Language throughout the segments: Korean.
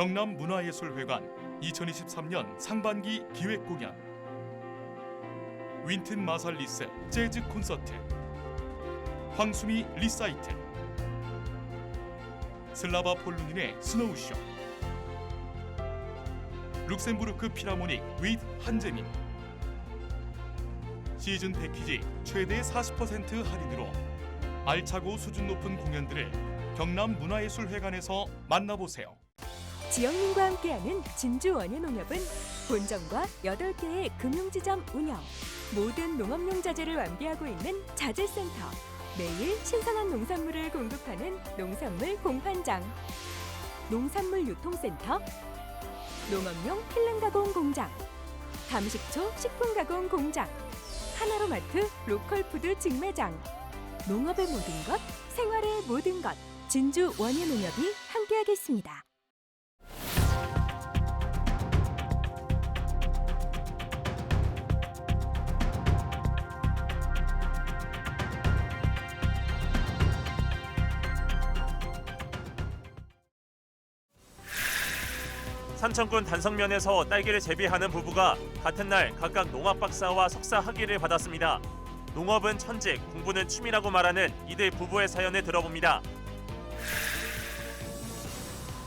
경남 문화예술회관 2023년 상반기 기획 공연. 윈튼 마살리스 재즈 콘서트. 황수미 리사이트. 슬라바 폴루닌의 스노우쇼. 룩셈부르크 피라모닉 윗 한재민. 시즌 패키지 최대 40% 할인으로 알차고 수준 높은 공연들을 경남 문화예술회관에서 만나보세요. 지영민과 함께하는 진주 원예농협은 본점과 8개의 금융지점 운영, 모든 농업용 자재를 완비하고 있는 자재센터, 매일 신선한 농산물을 공급하는 농산물 공판장, 농산물 유통센터, 농업용 필름 가공 공장, 감식초 식품 가공 공장, 하나로마트 로컬푸드 직매장, 농업의 모든 것, 생활의 모든 것, 진주 원예농협이 함께하겠습니다. 산천군 단성면에서 딸기를 재배하는 부부가 같은 날 각각 농업 박사와 석사 학위를 받았습니다. 농업은 천직, 공부는 취미라고 말하는 이들 부부의 사연을 들어봅니다.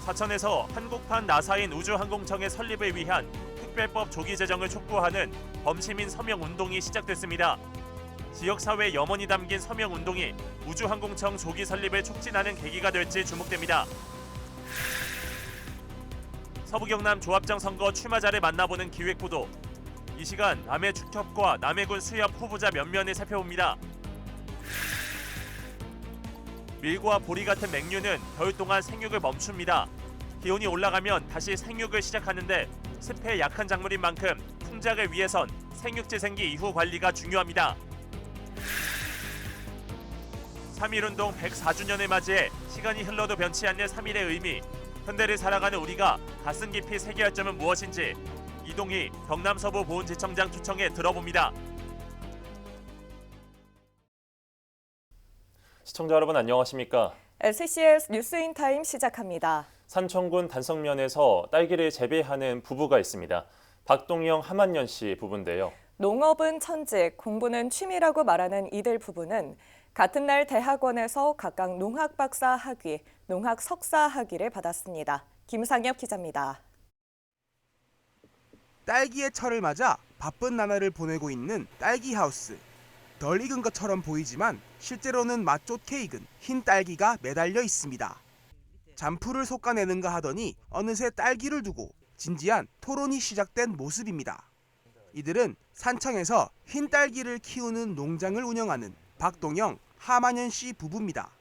사천에서 한국판 나사인 우주항공청의 설립을 위한 특별법 조기 제정을 촉구하는 범시민 서명 운동이 시작됐습니다. 지역 사회 염원이 담긴 서명 운동이 우주항공청 조기 설립을 촉진하는 계기가 될지 주목됩니다. 서부 경남 조합장 선거 출마자를 만나보는 기획보도. 이 시간 남해 축협과 남해군 수협 후보자 면면을 살펴봅니다. 밀과 보리 같은 맹류는 겨울 동안 생육을 멈춥니다. 기온이 올라가면 다시 생육을 시작하는데 습해 약한 작물인 만큼 풍작을 위해선 생육 재생기 이후 관리가 중요합니다. 3.1운동 104주년을 맞이해 시간이 흘러도 변치 않는 3.1의 의미 현대를 살아가는 우리가 가슴 깊이 새겨야 점은 무엇인지 이동희 경남 서부 보훈지청장 초청에 들어봅니다. 시청자 여러분 안녕하십니까? SCS 뉴스인 타임 시작합니다. 산청군 단성면에서 딸기를 재배하는 부부가 있습니다. 박동영 하만년 씨 부부인데요. 농업은 천직, 공부는 취미라고 말하는 이들 부부는 같은 날 대학원에서 각각 농학 박사 학위, 농학 석사 학위를 받았습니다. 김상엽 기자입니다. 딸기의 철을 맞아 바쁜 나날을 보내고 있는 딸기 하우스. 덜 익은 것처럼 보이지만 실제로는 맛좋 케이크는 흰 딸기가 매달려 있습니다. 잔풀을 솎아내는가 하더니 어느새 딸기를 두고 진지한 토론이 시작된 모습입니다. 이들은 산청에서 흰 딸기를 키우는 농장을 운영하는 박동영, 하만현 씨 부부입니다.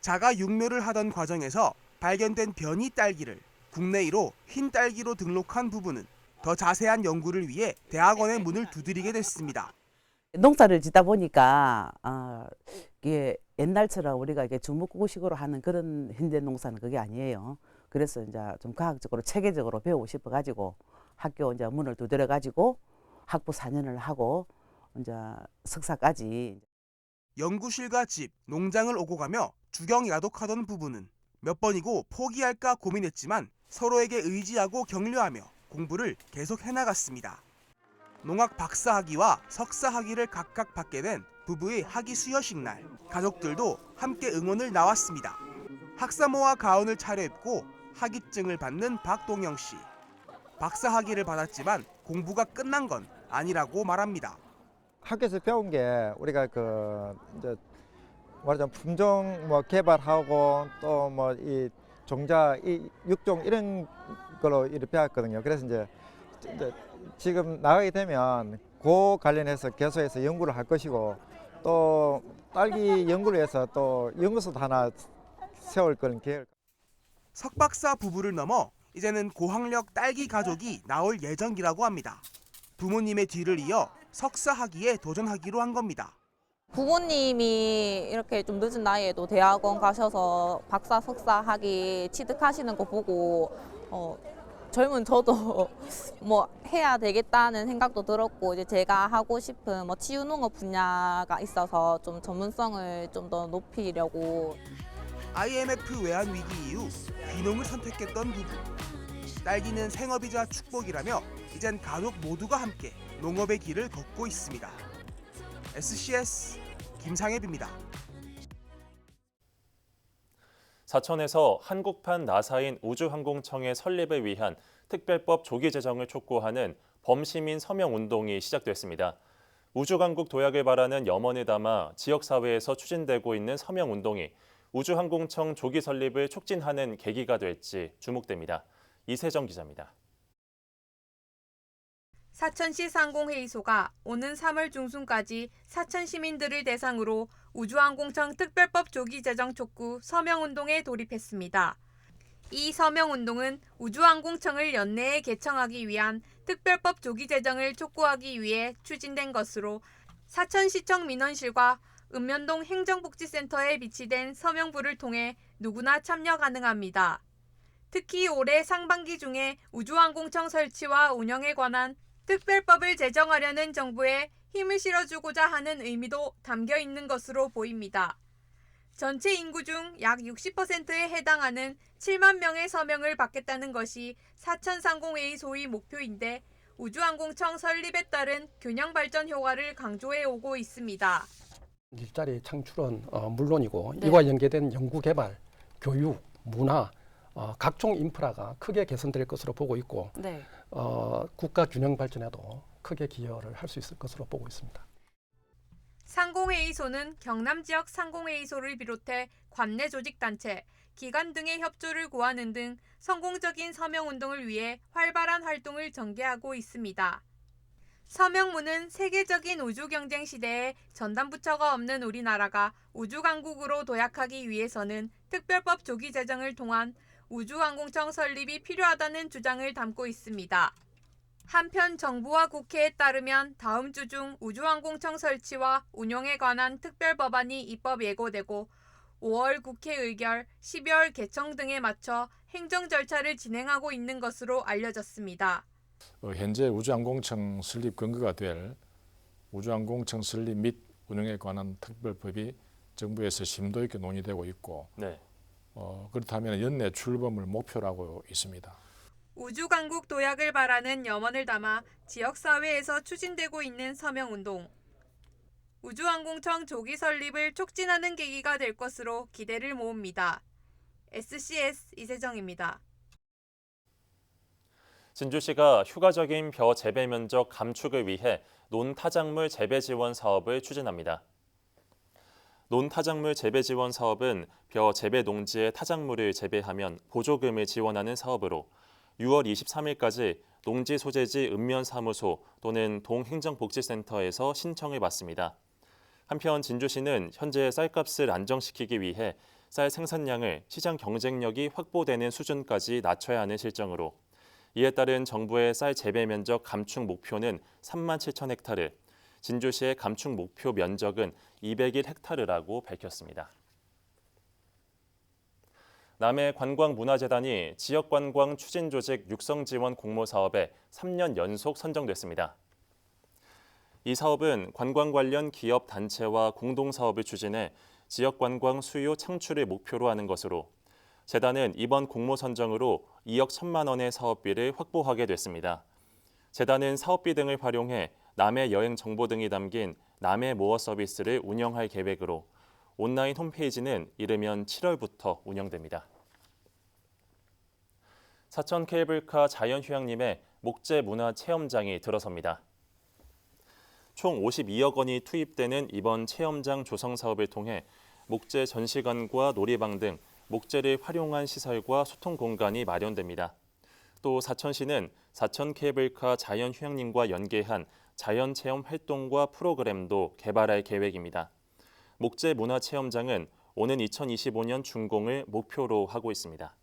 자가 육묘를 하던 과정에서 발견된 변이 딸기를 국내 1호 흰 딸기로 등록한 부부는 더 자세한 연구를 위해 대학원의 문을 두드리게 됐습니다. 농사를 짓다 보니까 어, 이게 옛날처럼 우리가 이게 주먹구구식으로 하는 그런 현대 농사는 그게 아니에요. 그래서 이제 좀 과학적으로 체계적으로 배우고 싶어 가지고 학교 이제 문을 두드려 가지고 학부 4년을 하고 이제 석사까지 연구실과 집, 농장을 오고 가며 주경 야독하던 부부는 몇 번이고 포기할까 고민했지만 서로에게 의지하고 격려하며 공부를 계속 해나갔습니다. 농학 박사 학위와 석사 학위를 각각 받게 된 부부의 학위 수여식 날 가족들도 함께 응원을 나왔습니다. 학사모와 가운을 차려입고 학위증을 받는 박동영 씨. 박사 학위를 받았지만 공부가 끝난 건 아니라고 말합니다. 학교에서 배운 게 우리가 그 이제 말하자면 품종 뭐 개발하고 또 뭐 이 종자 이 육종 이런 걸로 이렇게 배웠거든요. 그래서 이제, 이제 지금 나가게 되면 그 관련해서 계속해서 연구를 할 것이고 또 딸기 연구를 위해서 또 연구소도 하나 세울 그런 계획. 석 박사 부부를 넘어 이제는 고학력 딸기 가족이 나올 예정이라고 합니다. 부모님의 뒤를 이어 석사 학위에 도전하기로 한 겁니다. 부모님이 이렇게 좀 늦은 나이에도 대학원 가셔서 박사, 석사 학위 취득하시는 거 보고 어, 젊은 저도 뭐 해야 되겠다는 생각도 들었고 이제 제가 하고 싶은 뭐 치유농업 분야가 있어서 좀 전문성을 좀 더 높이려고 IMF 외환 위기 이후 귀농을 선택했던 부부. 딸기는 생업이자 축복이라며 이젠 가족 모두가 함께 농업의 길을 걷고 있습니다. SCS 김상엽입니다. 사천에서 한국판 나사인 우주항공청의 설립을 위한 특별법 조기 제정을 촉구하는 범시민 서명 운동이 시작됐습니다. 우주강국 도약을 바라는 염원을 담아 지역사회에서 추진되고 있는 서명 운동이 우주항공청 조기 설립을 촉진하는 계기가 될지 주목됩니다. 이세정 기자입니다. 사천시 상공회의소가 오는 3월 중순까지 사천 시민들을 대상으로 우주항공청 특별법 조기 제정 촉구 서명운동에 돌입했습니다. 이 서명운동은 우주항공청을 연내에 개청하기 위한 특별법 조기 제정을 촉구하기 위해 추진된 것으로 사천시청 민원실과 읍면동 행정복지센터에 비치된 서명부를 통해 누구나 참여 가능합니다. 특히 올해 상반기 중에 우주항공청 설치와 운영에 관한 특별법을 제정하려는 정부에 힘을 실어주고자 하는 의미도 담겨 있는 것으로 보입니다. 전체 인구 중 약 60%에 해당하는 7만 명의 서명을 받겠다는 것이 사천상공회의 소위 목표인데 우주항공청 설립에 따른 균형 발전 효과를 강조해 오고 있습니다. 일자리 창출은 어, 물론이고 네. 이와 연계된 연구 개발, 교육, 문화, 어, 각종 인프라가 크게 개선될 것으로 보고 있고 네. 어, 국가 균형 발전에도 크게 기여를 할 수 있을 것으로 보고 있습니다. 상공회의소는 경남 지역 상공회의소를 비롯해 관내 조직 단체, 기관 등의 협조를 구하는 등 성공적인 서명 운동을 위해 활발한 활동을 전개하고 있습니다. 서명문은 세계적인 우주 경쟁 시대에 전담 부처가 없는 우리나라가 우주 강국으로 도약하기 위해서는 특별법 조기 제정을 통한 우주항공청 설립이 필요하다는 주장을 담고 있습니다. 한편 정부와 국회에 따르면 다음 주 중 우주항공청 설치와 운영에 관한 특별 법안이 입법 예고되고 5월 국회 의결, 12월 개청 등에 맞춰 행정 절차를 진행하고 있는 것으로 알려졌습니다. 어, 현재 우주항공청 설립 근거가 될 우주항공청 설립 및 운영에 관한 특별법이 정부에서 심도 있게 논의되고 있고 네. 어, 그렇다면 연내 출범을 목표로 하고 있습니다. 우주 강국 도약을 바라는 염원을 담아 지역 사회에서 추진되고 있는 서명 운동. 우주항공청 조기 설립을 촉진하는 계기가 될 것으로 기대를 모읍니다. SCS 이세정입니다. 진주시가 휴가적인 벼 재배 면적 감축을 위해 논타작물 재배 지원 사업을 추진합니다. 논타작물 재배 지원 사업은 벼 재배 농지에 타작물을 재배하면 보조금을 지원하는 사업으로 6월 23일까지 농지 소재지 읍면사무소 또는 동행정복지센터에서 신청을 받습니다. 한편 진주시는 현재 쌀값을 안정시키기 위해 쌀 생산량을 시장 경쟁력이 확보되는 수준까지 낮춰야 하는 실정으로 이에 따른 정부의 쌀 재배 면적 감축 목표는 3만 7천 헥타르, 진주시의 감축 목표 면적은 201 헥타르라고 밝혔습니다. 남해 관광문화재단이 지역관광 추진조직 육성지원 공모 사업에 3년 연속 선정됐습니다. 이 사업은 관광 관련 기업 단체와 공동 사업을 추진해 지역 관광 수요 창출을 목표로 하는 것으로 재단은 이번 공모 선정으로 2억 1천만 원의 사업비를 확보하게 됐습니다. 재단은 사업비 등을 활용해 남해 여행 정보 등이 담긴 남해 모어 서비스를 운영할 계획으로 온라인 홈페이지는 이르면 7월부터 운영됩니다. 사천 케이블카 자연휴양림에 목재 문화 체험장이 들어섭니다. 총 52억 원이 투입되는 이번 체험장 조성 사업을 통해 목재 전시관과 놀이방 등 목재를 활용한 시설과 소통 공간이 마련됩니다. 또 사천시는 사천 케이블카 자연휴양림과 연계한 자연 체험 활동과 프로그램도 개발할 계획입니다. 목재 문화 체험장은 오는 2025년 준공을 목표로 하고 있습니다.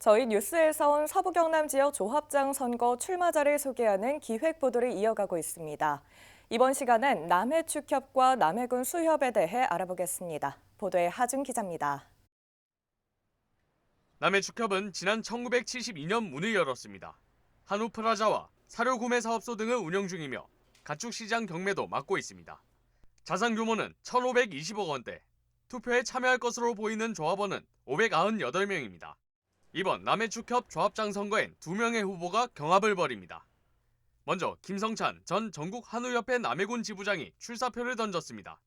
저희 뉴스에서 온 서부 경남 지역 조합장 선거 출마자를 소개하는 기획 보도를 이어가고 있습니다. 이번 시간은 남해 축협과 남해군 수협에 대해 알아보겠습니다. 보도에 하준 기자입니다. 남해축협은 지난 1972년 문을 열었습니다. 한우프라자와 사료 구매 사업소 등을 운영 중이며 가축시장 경매도 맡고 있습니다. 자산 규모는 1,520억 원대. 투표에 참여할 것으로 보이는 조합원은 598명입니다. 이번 남해축협 조합장 선거엔 두 명의 후보가 경합을 벌입니다. 먼저 김성찬 전 전국 한우협회 남해군 지부장이 출사표를 던졌습니다.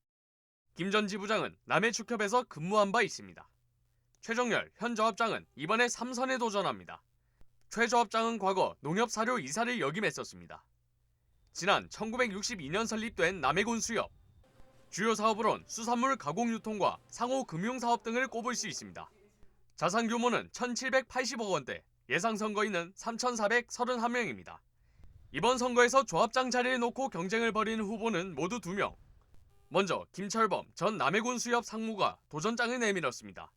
김 전 지부장은 남해축협에서 근무한 바 있습니다. 최정열 현 조합장은 이번에 3선에 도전합니다. 최 조합장은 과거 농협사료 이사를 역임했었습니다. 지난 1962년 설립된 남해군 수협. 주요 사업으론 수산물 가공 유통과 상호 금융 사업 등을 꼽을 수 있습니다. 자산 규모는 1,780억 원대, 예상 선거인은 3,431명입니다. 이번 선거에서 조합장 자리를 놓고 경쟁을 벌이는 후보는 모두 2명. 먼저 김철범 전 남해군 수협 상무가 도전장을 내밀었습니다.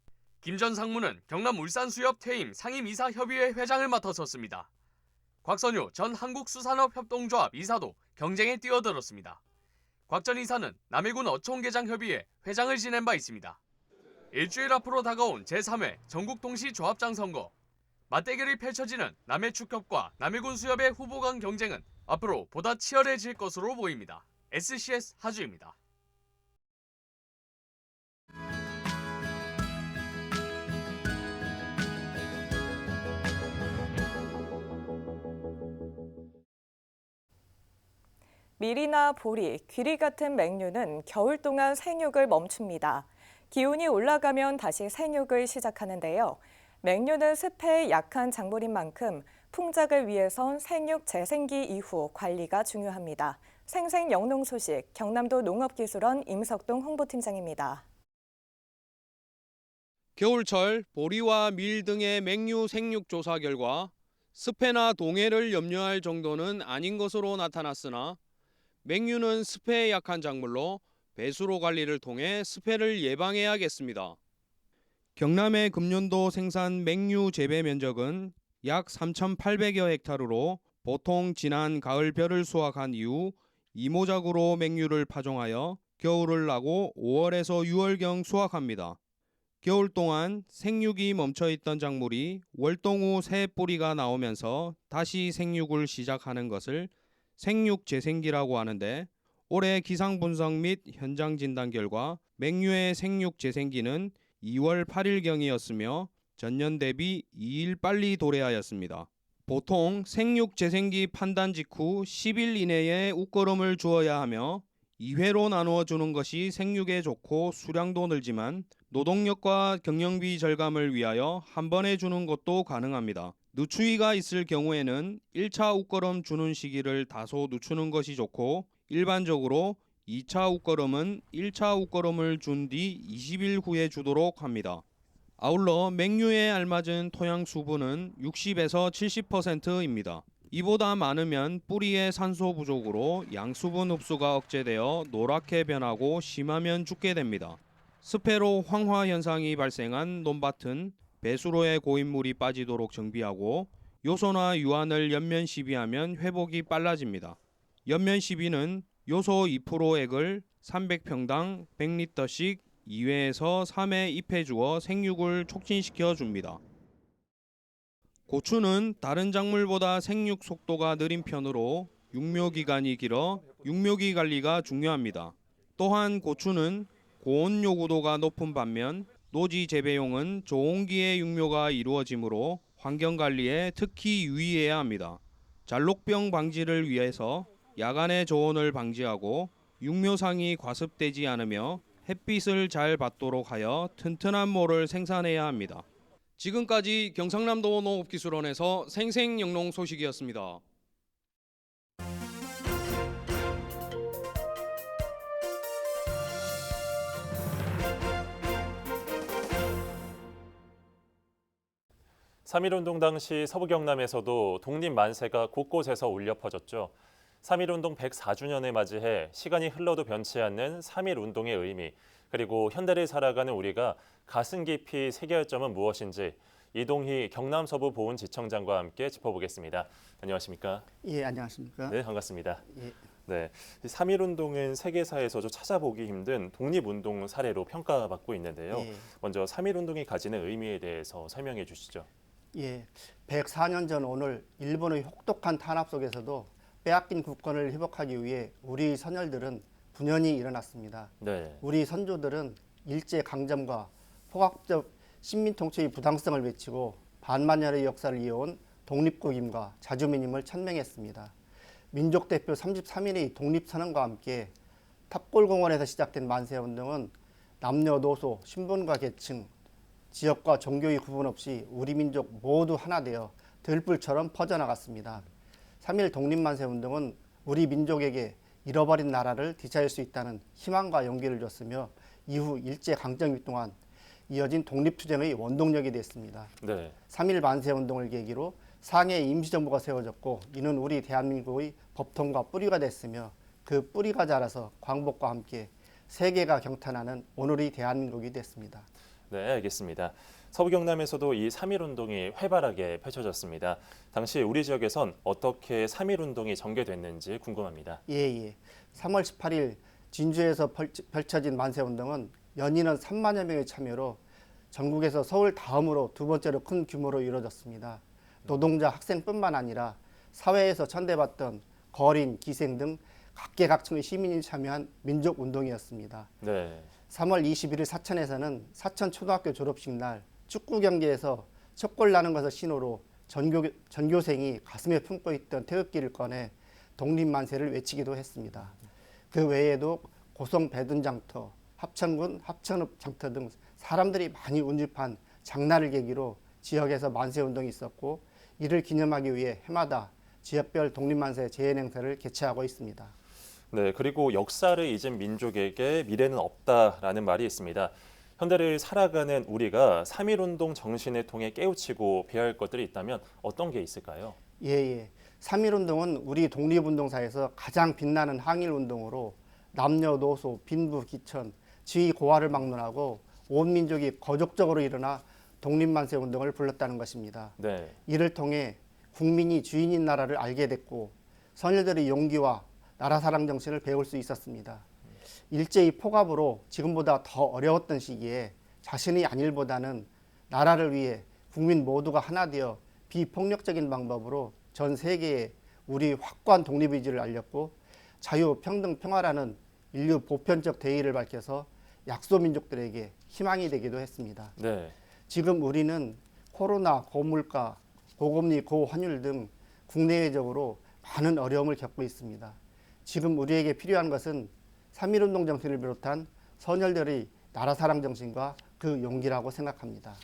김 전 상무는 경남 울산 수협 퇴임 상임이사 협의회 회장을 맡았었습니다. 곽선유 전 한국수산업 협동조합 이사도 경쟁에 뛰어들었습니다. 곽 전 이사는 남해군 어촌계장협의회 회장을 지낸 바 있습니다. 일주일 앞으로 다가온 제3회 전국동시 조합장 선거. 맞대결이 펼쳐지는 남해 축협과 남해군 수협의 후보 간 경쟁은 앞으로 보다 치열해질 것으로 보입니다. SCS 하주입니다. 밀이나 보리, 귀리 같은 맹류는 겨울 동안 생육을 멈춥니다. 기온이 올라가면 다시 생육을 시작하는데요. 맹류는 습해에 약한 작물인 만큼 풍작을 위해선 생육 재생기 이후 관리가 중요합니다. 생생 영농 소식 경남도 농업기술원 임석동 홍보팀장입니다. 겨울철 보리와 밀 등의 맹류 생육 조사 결과 습해나 동해를 염려할 정도는 아닌 것으로 나타났으나 맹류는 습해에 약한 작물로 배수로 관리를 통해 습해를 예방해야겠습니다. 경남의 금년도 생산 맹류 재배 면적은 약 3,800여 헥타르로 보통 지난 가을 벼를 수확한 이후 이모작으로 맹류를 파종하여 겨울을 나고 5월에서 6월경 수확합니다. 겨울 동안 생육이 멈춰 있던 작물이 월동 후 새 뿌리가 나오면서 다시 생육을 시작하는 것을 생육 재생기라고 하는데 올해 기상 분석 및 현장 진단 결과 맹류의 생육 재생기는 2월 8일경이었으며 전년 대비 2일 빨리 도래하였습니다. 보통 생육 재생기 판단 직후 10일 이내에 웃거름을 주어야 하며 2회로 나누어 주는 것이 생육에 좋고 수량도 늘지만 노동력과 경영비 절감을 위하여 한 번에 주는 것도 가능합니다. 누추위가 있을 경우에는 1차 웃거름 주는 시기를 다소 늦추는 것이 좋고 일반적으로 2차 웃거름은 1차 웃거름을 준 뒤 20일 후에 주도록 합니다. 아울러 맹류에 알맞은 토양 수분은 60에서 70%입니다. 이보다 많으면 뿌리의 산소 부족으로 양수분 흡수가 억제되어 노랗게 변하고 심하면 죽게 됩니다. 습해로 황화 현상이 발생한 논밭은 배수로에 고인물이 빠지도록 정비하고 요소나 유한을 연면 시비하면 회복이 빨라집니다. 연면 시비는 요소 2%액을 300평당 100리터씩 2회에서 3회 입해 주어 생육을 촉진시켜 줍니다. 고추는 다른 작물보다 생육 속도가 느린 편으로 육묘 기간이 길어 육묘기 관리가 중요합니다. 또한 고추는 고온 요구도가 높은 반면 노지 재배용은 저온기의 육묘가 이루어지므로 환경 관리에 특히 유의해야 합니다. 잘록병 방지를 위해서 야간의 저온을 방지하고 육묘상이 과습되지 않으며 햇빛을 잘 받도록 하여 튼튼한 모를 생산해야 합니다. 지금까지 경상남도 농업기술원에서 생생영농 소식이었습니다. 삼일 운동 당시 서부 경남에서도 독립 만세가 곳곳에서 울려 퍼졌죠. 3.1 운동 104주년을 맞이해 시간이 흘러도 변치 않는 3.1 운동의 의미, 그리고 현대를 살아가는 우리가 가슴 깊이 새겨야 점은 무엇인지 이동희 경남 서부 보훈지청장과 함께 짚어보겠습니다. 안녕하십니까? 예, 안녕하십니까? 네, 반갑습니다. 예. 네, 3.1 운동은 세계사에서도 찾아보기 힘든 독립운동 사례로 평가받고 있는데요. 예. 먼저 3.1 운동이 가지는 의미에 대해서 설명해 주시죠. 예. 104년 전 오늘 일본의 혹독한 탄압 속에서도 빼앗긴 국권을 회복하기 위해 우리 선열들은 분연히 일어났습니다. 네. 우리 선조들은 일제 강점과 포괄적 식민 통치의 부당성을 외치고 반만년의 역사를 이어온 독립국임과 자주민임을 천명했습니다. 민족 대표 33인의 독립 선언과 함께 탑골공원에서 시작된 만세 운동은 남녀노소, 신분과 계층, 지역과 종교의 구분 없이 우리 민족 모두 하나 되어 들불처럼 퍼져나갔습니다. 3일 독립만세 운동은 우리 민족에게 잃어버린 나라를 되찾을 수 있다는 희망과 용기를 줬으며 이후 일제 강점기 동안 이어진 독립투쟁의 원동력이 됐습니다. 네. 3일 만세 운동을 계기로 상해 임시정부가 세워졌고 이는 우리 대한민국의 법통과 뿌리가 됐으며 그 뿌리가 자라서 광복과 함께 세계가 경탄하는 오늘의 대한민국이 됐습니다. 네, 알겠습니다. 서부 경남에서도 이 3.1 운동이 활발하게 펼쳐졌습니다. 당시 우리 지역에선 어떻게 3.1 운동이 전개됐는지 궁금합니다. 예, 예. 3월 18일 진주에서 펼쳐- 펼쳐진 만세 운동은 연인은 3만여 명의 참여로 전국에서 서울 다음으로 두 번째로 큰 규모로 이루어졌습니다. 노동자, 학생뿐만 아니라 사회에서 천대받던 거린, 기생 등 각계각층의 시민이 참여한 민족 운동이었습니다. 네. 3월 21일 사천에서는 사천 초등학교 졸업식 날 축구 경기에서 첫 골 나는 것을 신호로 전교, 전교생이 가슴에 품고 있던 태극기를 꺼내 독립만세를 외치기도 했습니다. 그 외에도 고성 배둔장터, 합천군 합천읍 장터 등 사람들이 많이 운집한 장날을 계기로 지역에서 만세 운동이 있었고 이를 기념하기 위해 해마다 지역별 독립만세 재현 행사를 개최하고 있습니다. 네, 그리고 역사를 잊은 민족에게 미래는 없다라는 말이 있습니다. 현대를 살아가는 우리가 3.1 운동 정신을 통해 깨우치고 배워야 할 것들이 있다면 어떤 게 있을까요? 예, 예. 3.1 운동은 우리 독립운동사에서 가장 빛나는 항일 운동으로 남녀노소, 빈부, 기천, 지위 고하를 막론하고 온 민족이 거족적으로 일어나 독립만세 운동을 불렀다는 것입니다. 네. 이를 통해 국민이 주인인 나라를 알게 됐고 선열들의 용기와 나라 사랑 정신을 배울 수 있었습니다. 일제의 포갑으로 지금보다 더 어려웠던 시기에 자신의 안일보다는 나라를 위해 국민 모두가 하나 되어 비폭력적인 방법으로 전 세계에 우리 확고한 독립 의지를 알렸고 자유, 평등, 평화라는 인류 보편적 대의를 밝혀서 약소 민족들에게 희망이 되기도 했습니다. 네. 지금 우리는 코로나, 고물가, 고금리, 고환율 등 국내외적으로 많은 어려움을 겪고 있습니다. 지금 우리에게 필요한 것은 3.1운동 정신을 비롯한 선열들의 나라 사랑 정신과 그 용기라고 생각합니다.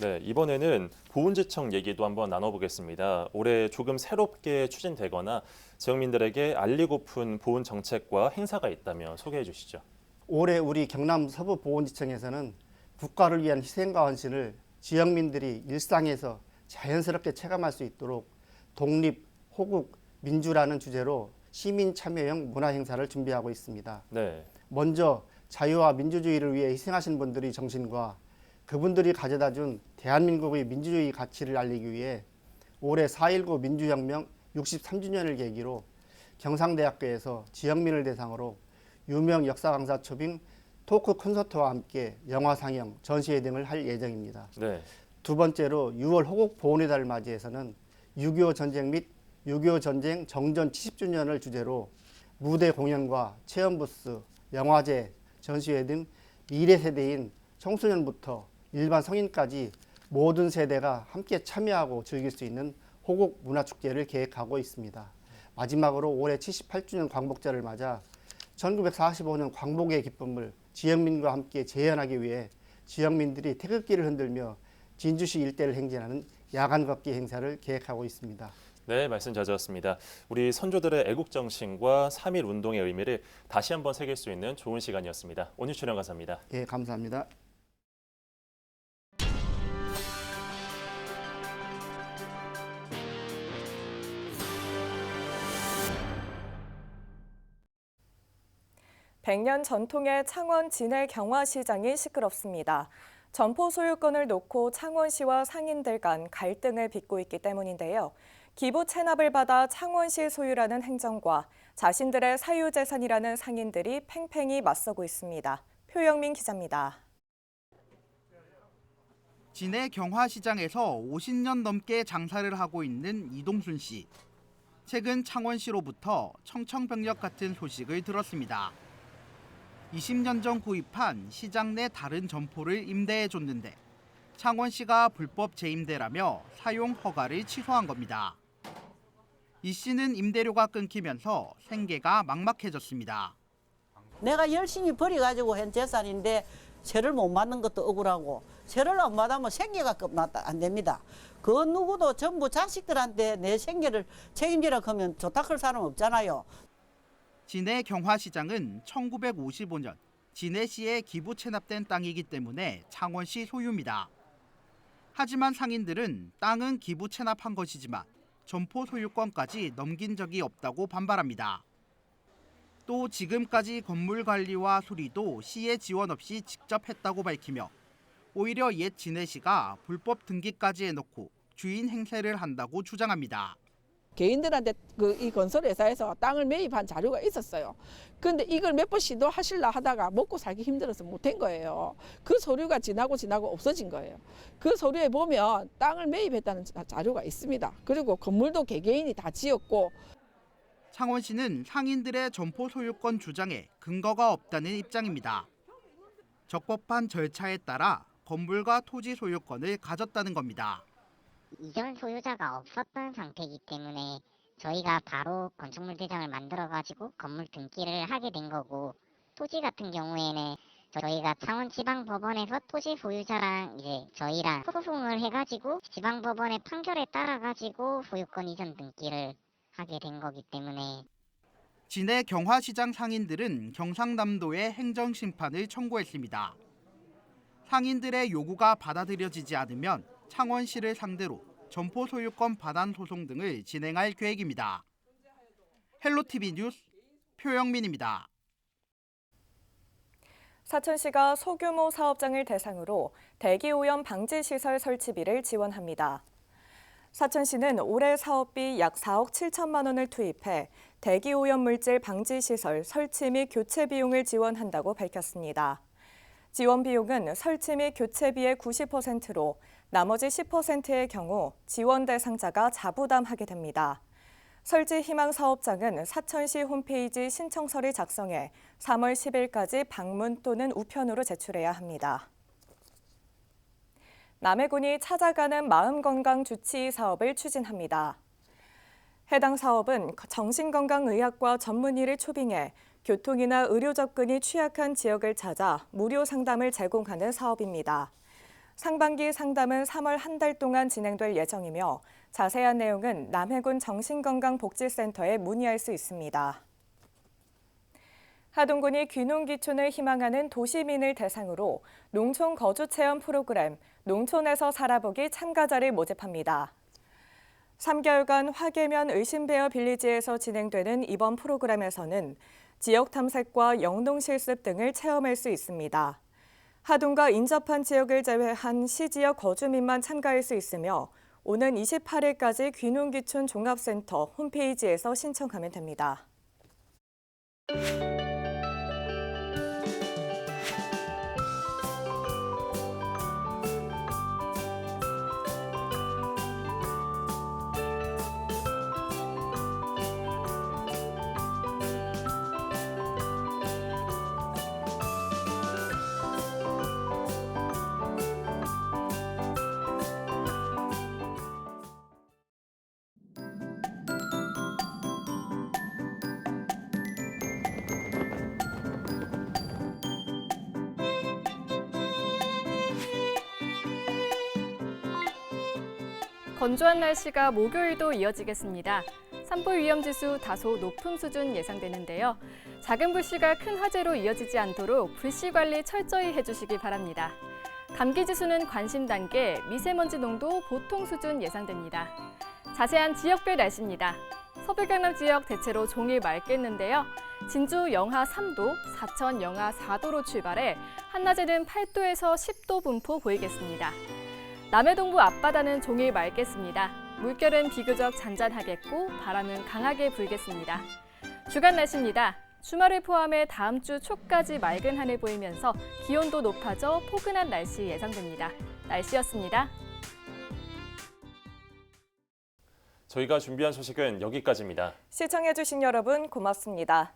네, 이번에는 보훈지청 얘기도 한번 나눠보겠습니다. 올해 조금 새롭게 추진되거나 지역민들에게 알리고픈 보훈 정책과 행사가 있다면 소개해 주시죠. 올해 우리 경남 서부 보훈지청에서는 국가를 위한 희생과 헌신을 지역민들이 일상에서 자연스럽게 체감할 수 있도록 독립, 호국, 민주라는 주제로 시민 참여형 문화 행사를 준비하고 있습니다. 네. 먼저 자유와 민주주의를 위해 희생하신 분들의 정신과 그분들이 가져다 준 대한민국의 민주주의 가치를 알리기 위해 올해 4.19 민주혁명 63주년을 계기로 경상대학교에서 지역민을 대상으로 유명 역사 강사 초빙 토크 콘서트와 함께 영화 상영, 전시회 등을 할 예정입니다. 네. 두 번째로 6월 호국 보훈의 달을 맞이해서는 6.25 전쟁 및 6.25 전쟁 정전 70주년을 주제로 무대 공연과 체험 부스, 영화제, 전시회 등 미래 세대인 청소년부터 일반 성인까지 모든 세대가 함께 참여하고 즐길 수 있는 호국 문화축제를 계획하고 있습니다. 마지막으로 올해 78주년 광복절을 맞아 1945년 광복의 기쁨을 지역민과 함께 재현하기 위해 지역민들이 태극기를 흔들며 진주시 일대를 행진하는 야간 걷기 행사를 계획하고 있습니다. 네, 말씀 잘 들었습니다. 우리 선조들의 애국 정신과 3.1 운동의 의미를 다시 한번 새길 수 있는 좋은 시간이었습니다. 오늘 출연 감사합니다. 예, 감사합니다. 백 년 전통의 창원 진해 경화시장이 시끄럽습니다. 점포 소유권을 놓고 창원시와 상인들 간 갈등을 빚고 있기 때문인데요. 기부 체납을 받아 창원시 소유라는 행정과 자신들의 사유재산이라는 상인들이 팽팽히 맞서고 있습니다. 표영민 기자입니다. 진해 경화시장에서 50년 넘게 장사를 하고 있는 이동순 씨. 최근 창원시로부터 청청병력 같은 소식을 들었습니다. 20년 전 구입한 시장 내 다른 점포를 임대해 줬는데 창원시가 불법 재임대라며 사용 허가를 취소한 겁니다. 이 씨는 임대료가 끊기면서 생계가 막막해졌습니다. 내가 열심히 벌여가지고 한 재산인데 세를 못 맞는 것도 억울하고 세를 안 맞으면 생계가 끝났다 안 됩니다. 그 누구도 전부 자식들한테 내 생계를 책임지라 하면 좋다 할 사람 없잖아요. 진해 경화시장은 1955년 진해시에 기부 체납된 땅이기 때문에 창원시 소유입니다. 하지만 상인들은 땅은 기부 체납한 것이지만 점포 소유권까지 넘긴 적이 없다고 반발합니다. 또 지금까지 건물 관리와 수리도 시의 지원 없이 직접 했다고 밝히며 오히려 옛 진해 시가 불법 등기까지 해놓고 주인 행세를 한다고 주장합니다. 개인들한테 그 이 건설회사에서 땅을 매입한 자료가 있었어요. 근데 이걸 몇 번 시도하실라 하다가 먹고 살기 힘들어서 못한 거예요. 그 서류가 지나고 지나고 없어진 거예요. 그 서류에 보면 땅을 매입했다는 자- 자료가 있습니다. 그리고 건물도 개개인이 다 지었고 창원 시는 상인들의 점포 소유권 주장에 근거가 없다는 입장입니다. 적법한 절차에 따라 건물과 토지 소유권을 가졌다는 겁니다. 이전 소유자가 없었던 상태이기 때문에 저희가 바로 건축물 대장을 만들어 가지고 건물 등기를 하게 된 거고 토지 같은 경우에는 저희가 창원지방법원에서 토지 소유자랑 이제 저희랑 소송을 해가지고 지방법원의 판결에 따라 가지고 소유권 이전 등기를 하게 된 거기 때문에 진해 경화시장 상인들은 경상남도에 행정심판을 청구했습니다. 상인들의 요구가 받아들여지지 않으면 창원시를 상대로 점포 소유권 반환 소송 등을 진행할 계획입니다. 헬로티비 뉴스 표영민입니다. 사천시가 소규모 사업장을 대상으로 대기오염 방지 시설 설치비를 지원합니다. 사천시는 올해 사업비 약 4억 7천만 원을 투입해 대기오염 물질 방지 시설 설치 및 교체 비용을 지원한다고 밝혔습니다. 지원 비용은 설치 및 교체비의 90%로 나머지 10%의 경우 지원 대상자가 자부담하게 됩니다. 설치 희망 사업장은 사천시 홈페이지 신청서를 작성해 3월 10일까지 방문 또는 우편으로 제출해야 합니다. 남해군이 찾아가는 마음건강 주치의 사업을 추진합니다. 해당 사업은 정신건강의학과 전문의를 초빙해 교통이나 의료 접근이 취약한 지역을 찾아 무료 상담을 제공하는 사업입니다. 상반기 상담은 3월 한 달 동안 진행될 예정이며 자세한 내용은 남해군 정신건강복지센터에 문의할 수 있습니다. 하동군이 귀농귀촌을 희망하는 도시민을 대상으로 농촌 거주 체험 프로그램 농촌에서 살아보기 참가자를 모집합니다. 3개월간 화계면 의심베어 빌리지에서 진행되는 이번 프로그램에서는 지역 탐색과 영농 실습 등을 체험할 수 있습니다. 하동과 인접한 지역을 제외한 시지역 거주민만 참가할 수 있으며 오는 28일까지 귀농귀촌 종합센터 홈페이지에서 신청하면 됩니다. 건조한 날씨가 목요일도 이어지겠습니다. 산불 위험 지수 다소 높은 수준 예상되는데요. 작은 불씨가 큰 화재로 이어지지 않도록 불씨 관리 철저히 해주시기 바랍니다. 감기 지수는 관심 단계, 미세먼지 농도 보통 수준 예상됩니다. 자세한 지역별 날씨입니다. 서부 경남 지역 대체로 종일 맑겠는데요. 진주 영하 3도, 사천 영하 4도로 출발해 한낮에는 8도에서 10도 분포 보이겠습니다. 남해동부 앞바다는 종일 맑겠습니다. 물결은 비교적 잔잔하겠고 바람은 강하게 불겠습니다. 주간 날씨입니다. 주말을 포함해 다음 주 초까지 맑은 하늘 보이면서 기온도 높아져 포근한 날씨 예상됩니다. 날씨였습니다. 저희가 준비한 소식은 여기까지입니다. 시청해주신 여러분 고맙습니다.